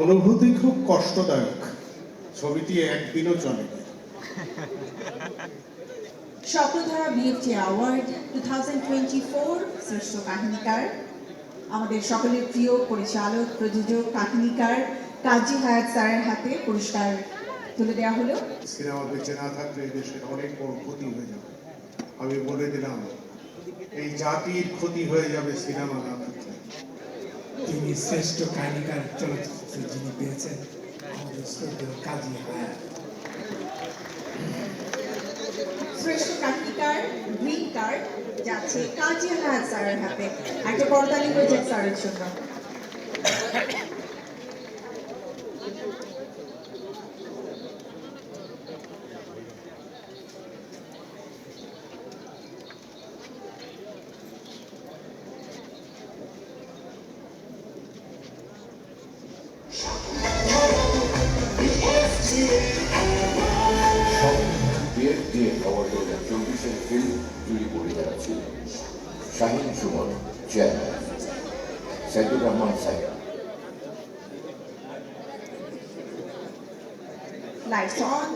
অনুভূতি খুব কষ্টদায়ক। ছবিটি একদিনও চলে চলেনি। Swapnadhara BFT award two thousand twenty four শ্রেষ্ঠ কাহিনীকার আমাদের সকলের প্রিয় পরিচালক প্রযোজক কাহিনীকার কাজী হায়াত স্যারের হাতে পুরস্কার তুলে দেওয়া হলো। সিনেমা বেঁচে না থাকলে এই দেশের অনেক বড় ক্ষতি হয়ে যাবে। আমি বলে দিলাম এই জাতির ক্ষতি হয়ে যাবে সিনেমা না থাকলে। তিনি শ্রেষ্ঠ কাহিনীকার চলচ্চিত্রে যিনি পেয়েছেন আমাদের শ্রদ্ধেয় কাজী হায়াত শ্রেষ্ঠ কাহিনীকার গ্রিন কার্ড যাচ্ছে। কাজী হায়াত স্যারের হাতে। একটা করতালি হয়ে যাক স্যারের জন্য। দু হাজার চব্বিশের ফিল্ম জুরি পরিচালক ছিলেন Shahin Suman chairman Saidur Rahman on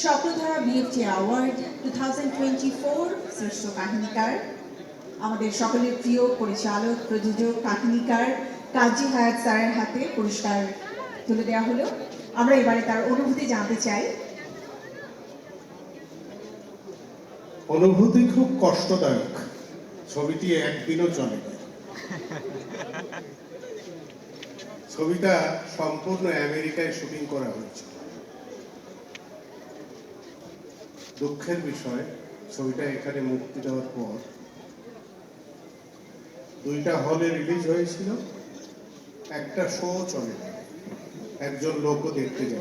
Swapnadhara BFT award two thousand twenty four শ্রেষ্ঠ কাহিনীকার আমাদের সকলের প্রিয় পরিচালক, প্রযোজক, কাহিনীকার কাজী হায়াত স্যারের হাতে পুরস্কার তুলে দেওয়া হলো। আমরা এবারে তার অনুভূতি জানতে চাই। অনুভূতি খুব কষ্টদায়ক। ছবিটি একদিনও চলেনি ছবিটা সম্পূর্ণ আমেরিকায় শুটিং করা হয়েছে। দুঃখের বিষয়, ছবিটা এখানে মুক্তি দেওয়ার পর দুইটা হলে রিলিজ হয়েছিল, একটা শো চলে একজন লোকও দেখতে না।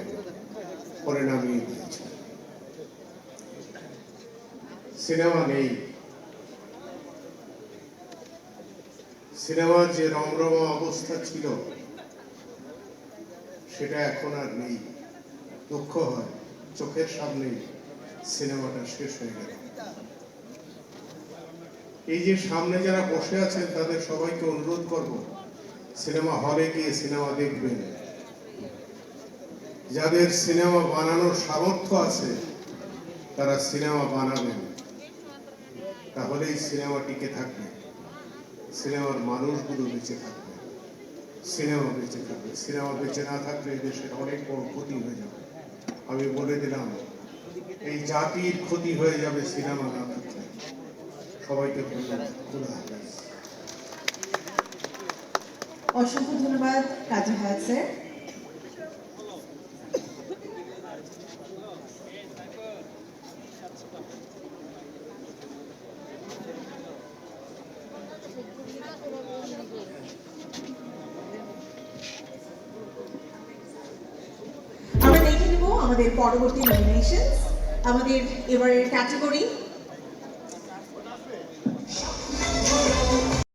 পরে নামিয়ে দিয়েছে। সিনেমা নেই। সিনেমার যে রমরমা অবস্থা ছিল, সেটা এখন আর নেই। দুঃখ হয়, চোখের সামনেই সিনেমাটা শেষ হয়ে গেল। এই যে সামনে যারা বসে আছেন, তাদের সবাইকে অনুরোধ করব, সিনেমা হলে গিয়ে সিনেমা দেখবেন। যাদের সিনেমা বানানোর সামর্থ্য আছে, তারা সিনেমা বানাবেন। তাহলেই সিনেমা টিকে থাকবে। সিনেমার মানুষগুলো বেঁচে থাকবে। সিনেমা বেঁচে থাকবে। সিনেমা বেঁচে না থাকলে দেশের অনেক বড় ক্ষতি হয়ে যাবে। আমি বলে দিলাম, এই জাতির ক্ষতি হয়ে যাবে সিনেমা না থাকলে। সবাইকে অসংখ্য ধন্যবাদ আমাদের পরবর্তী নমিনেশন আমাদের এবারের ক্যাটাগরি